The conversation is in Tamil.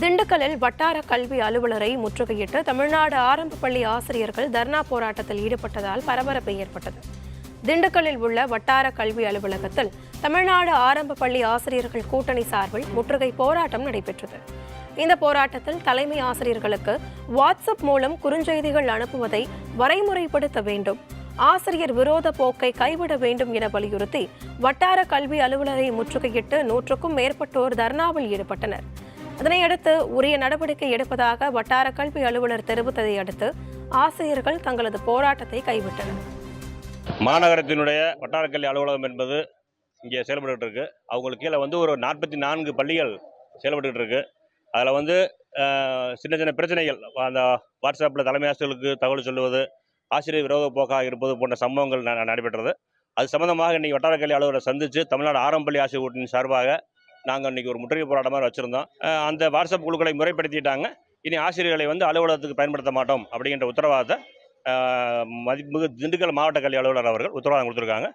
திண்டுக்கல்லில் வட்டார கல்வி அலுவலரை முற்றுகையிட்டு தமிழ்நாடு ஆரம்ப பள்ளி ஆசிரியர்கள் தர்ணா போராட்டத்தில் ஈடுபட்டதால் பரபரப்பு ஏற்பட்டது. திண்டுக்கல்லில் உள்ள வட்டார கல்வி அலுவலகத்தில் தமிழ்நாடு ஆரம்ப பள்ளி ஆசிரியர்கள் கூட்டணி சார்பில் முற்றுகை போராட்டம் நடைபெற்றது. இந்த போராட்டத்தில் தலைமை ஆசிரியர்களுக்கு வாட்ஸ்அப் மூலம் குறுஞ்செய்திகள் அனுப்புவதை வரைமுறைப்படுத்த வேண்டும் ஆசிரியர் விரோத போக்கை கைவிட வேண்டும் என வலியுறுத்தி வட்டார கல்வி அலுவலரை முற்றுகையிட்டு நூற்றுக்கும் மேற்பட்டோர் தர்ணாவில் ஈடுபட்டனர். இதனையடுத்து உரிய நடவடிக்கை எடுப்பதாக வட்டார கல்வி அலுவலர் தெரிவித்ததை அடுத்து ஆசிரியர்கள் தங்களது போராட்டத்தை கைவிட்டனர். மாநகரத்தினுடைய வட்டாரக்கல்வி அலுவலகம் என்பது இங்கே செயல்பட்டுக்கிட்டு இருக்கு அவங்களுக்கு கீழே வந்து ஒரு நாற்பத்தி நான்கு பள்ளிகள் செயல்பட்டுக்கிட்டு இருக்கு அதில் வந்து சின்ன சின்ன பிரச்சனைகள் அந்த வாட்ஸ்அப்பில் தலைமை ஆசிரியர்களுக்கு தகவல் சொல்லுவது ஆசிரியர் விரோத போக்காக இருப்பது போன்ற சம்பவங்கள் ந- நடைபெற்றது. அது சம்பந்தமாக வட்டார கல்வி அலுவலரை சந்தித்து தமிழ்நாடு ஆரம்பள்ளி ஆசிரியர் கூட்டணி சார்பாக நாங்கள் இன்றைக்கி ஒரு முற்றுகை போராட்டம் மாதிரி வச்சுருந்தோம். அந்த வாட்ஸ்அப் குழுக்களை முறைப்படுத்திட்டாங்க. இனி ஆசிரியர்களை வந்து அலுவலகத்துக்கு பயன்படுத்த மாட்டோம் அப்படிங்கிற உத்தரவாதத்தை மதிப்பு மதிப்புமிகு திண்டுக்கல் மாவட்ட கல்வி அலுவலர் அவர்கள் உத்தரவாதம் கொடுத்துருக்காங்க.